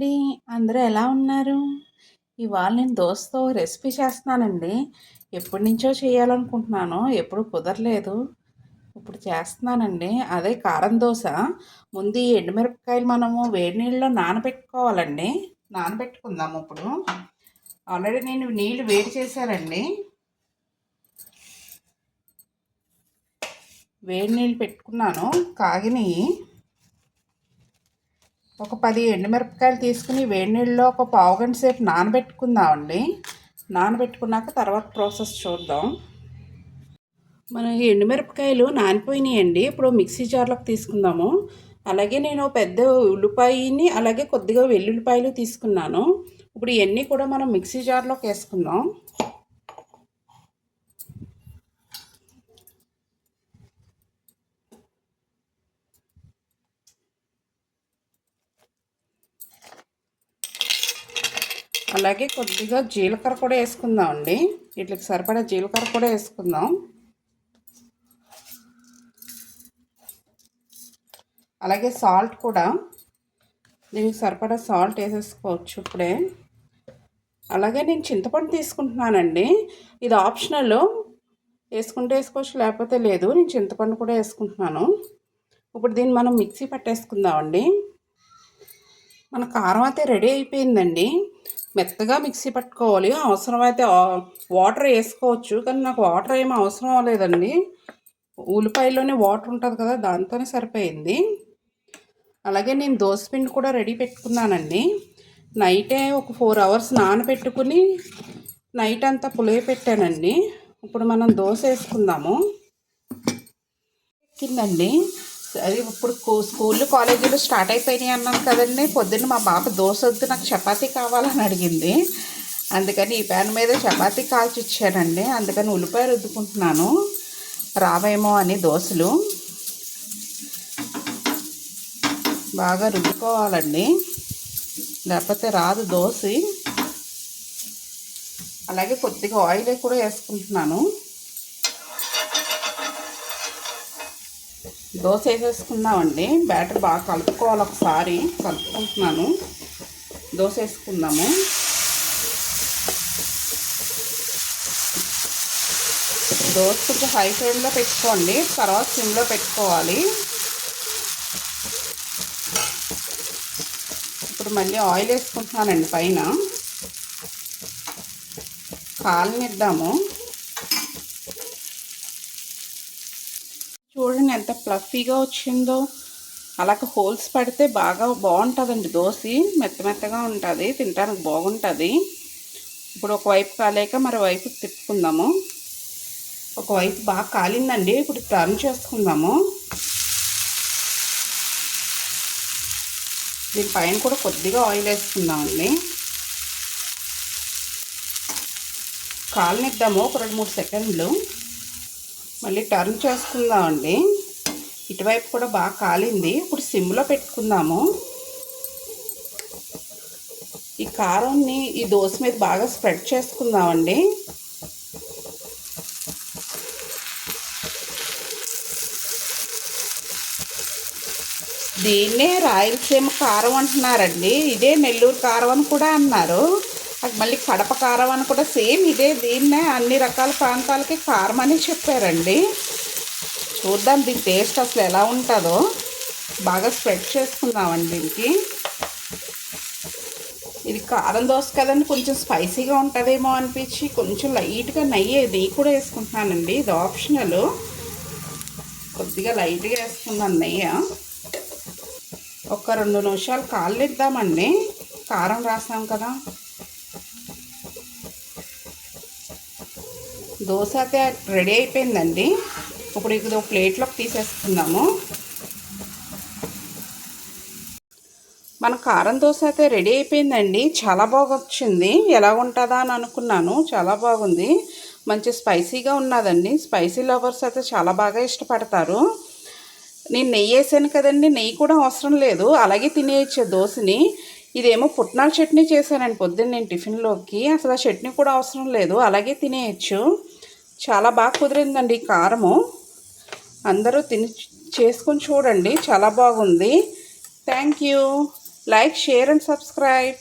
అండి అందరూ ఎలా ఉన్నారు? ఇవాళ నేను దోశతో రెసిపీ చేస్తున్నానండి. ఎప్పటి నుంచో చేయాలనుకుంటున్నాను ఎప్పుడు కుదరలేదు. ఇప్పుడు చేస్తున్నానండి. అదే కారం దోశ. ముందు ఈ ఎండుమిరపకాయలు మనము వేడి నీళ్ళలో నానబెట్టుకోవాలండి. నానబెట్టుకుందాము ఇప్పుడు. ఆల్రెడీ నేను నీళ్ళు వేడి చేశానండి. వేడి నీళ్ళు పెట్టుకున్నాను. కాగినాయి ఒక పది ఎండుమిరపకాయలు తీసుకుని వేడి నీళ్ళలో ఒక పావు గంట సేపు నానబెట్టుకుందామండి. నానబెట్టుకున్నాక తర్వాత ప్రాసెస్ చూద్దాం. మన ఎండుమిరపకాయలు నానిపోయినాయండి. ఇప్పుడు మిక్సీ జార్లోకి తీసుకుందాము. అలాగే నేను పెద్ద ఉల్లిపాయని అలాగే కొద్దిగా వెల్లుల్లిపాయలు తీసుకున్నాను. ఇప్పుడు ఇవన్నీ కూడా మనం మిక్సీ జార్లోకి వేసుకుందాం. అలాగే కొద్దిగా జీలకర్ర కూడా వేసుకుందాం అండి వీటికి సరిపడా జీలకర్ర కూడా వేసుకుందాం. అలాగే సాల్ట్ కూడా. దీనికి సరిపడా సాల్ట్ వేసేసుకోవచ్చు ఇప్పుడే. అలాగే నేను చింతపండు తీసుకుంటున్నానండి. ఇది ఆప్షనల్. వేసుకుంటే వేసుకోవచ్చు లేకపోతే లేదు. నేను చింతపండు కూడా వేసుకుంటున్నాను. ఇప్పుడు దీన్ని మనం మిక్సీ పట్టేసుకుందామండి. మన కారం అయితే రెడీ అయిపోయిందండి. మెత్తగా మిక్సీ పట్టుకోవాలి. అవసరమైతే వాటర్ వేసుకోవచ్చు కానీ నాకు వాటర్ ఏమీ అవసరం అవ్వలేదండి. ఉల్లిపాయలోనే వాటర్ ఉంటుంది కదా దాంతోనే సరిపోయింది. అలాగే నేను దోశపిండి కూడా రెడీ పెట్టుకున్నానండి. నైటే ఒక ఫోర్ అవర్స్ నానబెట్టుకుని నైట్ అంతా పులియ పెట్టానండి. ఇప్పుడు మనం దోశ వేసుకుందాము. ఎక్కిందండి అది ఇప్పుడు స్కూల్ కాలేజీలు స్టార్ట్ అయిపోయినాయి అన్నాను కదండి. పొద్దున్న మా బాబు దోశ వద్దు నాకు చపాతీ కావాలని అడిగింది. అందుకని ఈ ప్యాన్ మీద చపాతీ కాల్చి ఇచ్చానండి అందుకని ఉల్లిపాయ రుద్దుకుంటున్నాను. రావేమో అని దోశలు. బాగా రుద్దుకోవాలండి. లేకపోతే రాదు దోశ. అలాగే కొద్దిగా ఆయిల్ కూడా వేసుకుంటున్నాను. దోశ వేసేసుకుందామండి. బ్యాటర్ బాగా కలుపుకోవాలి ఒకసారి. కలుపుకుంటున్నాను. దోశ వేసుకుందాము. దోశ కొంచెం హై ఫ్లేమ్లో పెట్టుకోండి. తర్వాత సిమ్లో పెట్టుకోవాలి. ఇప్పుడు మళ్ళీ ఆయిల్ వేసుకుంటున్నానండి పైన. కాలనిద్దాము చూడండి ఎంత ఫ్లఫీగా వచ్చిందో. అలాగ హోల్స్ పడితే బాగా బాగుంటుందండి. దోశ మెత్త మెత్తగా ఉంటుంది తినడానికి బాగుంటుంది. ఇప్పుడు ఒకవైపు కాలేక మరోవైపు తిప్పుకుందాము. ఒకవైపు బాగా కాలిందండి. ఇప్పుడు టర్న్ చేసుకుందాము. దీనిపైన కూడా కొద్దిగా ఆయిల్ వేసుకుందామండి. కాలనిద్దాము. ఒక రెండు మూడు సెకండ్లు. మళ్ళీ టర్న్ చేసుకుందామండి. ఇటువైపు కూడా బాగా కాలింది. ఇప్పుడు సిమ్లో పెట్టుకుందాము. ఈ కారాన్ని ఈ దోశ మీద బాగా స్ప్రెడ్ చేసుకుందామండి. దీన్నే రాయలసీమ కారం అంటున్నారండి. ఇదే నెల్లూరు కారం అని కూడా అన్నారు. మళ్ళీ కడప కారం అని కూడా సేమ్ ఇదే. దీన్నే అన్ని రకాల ప్రాంతాలకి కారం అని చెప్పారండి. చూద్దాం దీని టేస్ట్ అసలు ఎలా ఉంటుందో. బాగా స్ప్రెడ్ చేసుకుందామండి దీనికి. ఇది కారం దోశ కదండి కొంచెం స్పైసీగా ఉంటుందేమో అనిపించి కొంచెం లైట్గా నెయ్యి నెయ్యి కూడా వేసుకుంటున్నానండి. ఇది ఆప్షనల్ కొద్దిగా లైట్గా వేసుకున్నాను నెయ్యి. ఒక రెండు నిమిషాలు కాళ్ళిద్దామండి కారం రాసాం కదా. దోశ అయితే రెడీ అయిపోయిందండి. ఇప్పుడు ఇది ఒక ప్లేట్లోకి తీసేసుకుందాము. మన కారం దోశ అయితే రెడీ అయిపోయిందండి. చాలా బాగా వచ్చింది ఎలా ఉంటుందా అని అనుకున్నాను. చాలా బాగుంది. మంచి స్పైసీగా ఉన్నదండి. స్పైసీ లవర్స్ అయితే చాలా బాగా ఇష్టపడతారు. నేను నెయ్యి వేసాను కదండి. నెయ్యి కూడా అవసరం లేదు. అలాగే తినేయచ్చు దోశని. ఇదేమో పుట్నాల చట్నీ చేశానండి పొద్దున్న నేను టిఫిన్లోకి. అసలు ఆ చట్నీ కూడా అవసరం లేదు. అలాగే తినేయచ్చు. చాలా బాగా కుదిరిందండి కారము. అందరూ తిని చేసుకొని చూడండి. చాలా బాగుంది. Thank you like share and subscribe